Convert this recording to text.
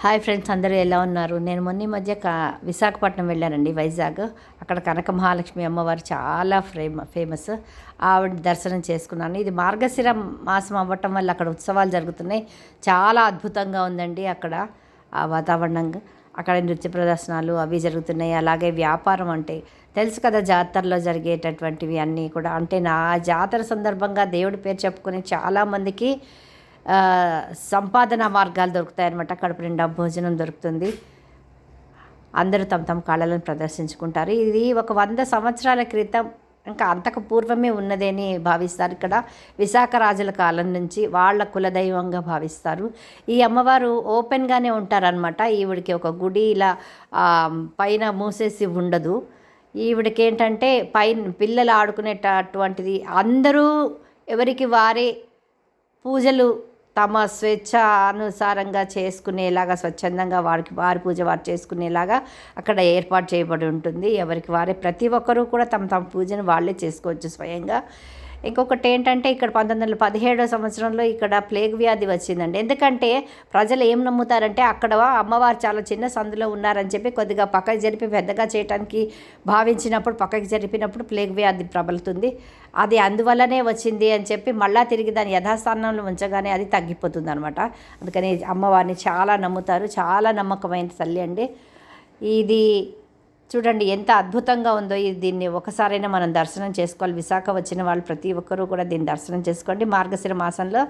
Hi friends అందరూ ఎలా ఉన్నారు? నేను మొన్న ఈ మధ్య కా విశాఖపట్నం వెళ్ళానండి వైజాగ్. అక్కడ కనక మహాలక్ష్మి అమ్మవారు చాలా ఫేమ ఫేమస్. ఆవిడ దర్శనం చేసుకున్నాను. ఇది మార్గశిర మాసం అవ్వటం వల్ల అక్కడ ఉత్సవాలు జరుగుతున్నాయి. చాలా అద్భుతంగా ఉందండి అక్కడ ఆ వాతావరణం. అక్కడ నృత్య ప్రదర్శనలు అవి జరుగుతున్నాయి. అలాగే వ్యాపారం అంటే తెలుసు కదా జాతరలో జరిగేటటువంటివి అన్నీ కూడా. అంటే నా జాతర సందర్భంగా దేవుడి పేరు చెప్పుకుని చాలామందికి సంపాదన మార్గాలు దొరుకుతాయి అన్నమాట కడుపు నిండా భోజనం దొరుకుతుంది. అందరూ తమ తమ కళలను ప్రదర్శించుకుంటారు. ఇది ఒక వంద సంవత్సరాల క్రితం ఇంకా అంతకు పూర్వమే ఉన్నదని భావిస్తారు. ఇక్కడ విశాఖ రాజుల కాలం నుంచి వాళ్ళ కులదైవంగా భావిస్తారు. ఈ అమ్మవారు ఓపెన్గానే ఉంటారనమాట ఈవిడికి ఒక గుడి ఇలా పైన మూసేసి ఉండదు. ఈవిడికి ఏంటంటే పైన పిల్లలు ఆడుకునేటటువంటిది అందరూ ఎవరికి వారే పూజలు తమ స్వేచ్ఛ అనుసారంగా చేసుకునేలాగా స్వచ్ఛందంగా వారికి వారి పూజ వారు చేసుకునేలాగా అక్కడ ఏర్పాటు చేయబడి ఉంటుంది. ఎవరికి వారే ప్రతి ఒక్కరూ కూడా తమ తమ పూజను వాళ్ళే చేసుకోవచ్చు స్వయంగా. ఇంకొకటి ఏంటంటే ఇక్కడ పంతొమ్మిది వందల పదిహేడో సంవత్సరంలో ఇక్కడ ప్లేగ్ వ్యాధి వచ్చిందండి. ఎందుకంటే ప్రజలు ఏం నమ్ముతారంటే అక్కడ అమ్మవారు చాలా చిన్న సందులో ఉన్నారని చెప్పి కొద్దిగా పక్కకి జరిపి పెద్దగా చేయడానికి భావించినప్పుడు పక్కకి జరిపినప్పుడు ప్లేగ్ వ్యాధి ప్రబలుతుంది. అది అందువల్లనే వచ్చింది అని చెప్పి మళ్ళా తిరిగి దాని యథాస్థానంలో ఉంచగానే అది తగ్గిపోతుంది అనమాట అందుకని అమ్మవారిని చాలా నమ్ముతారు. చాలా నమ్మకమైన తల్లి అండి. ఇది చూడండి ఎంత అద్భుతంగా ఉందో ఇది దీన్ని ఒకసారైనా మనం దర్శనం చేసుకోవాలి. విశాఖ వచ్చిన వాళ్ళు ప్రతి ఒక్కరూ కూడా దీన్ని దర్శనం చేసుకోండి. మార్గశిర మాసంలో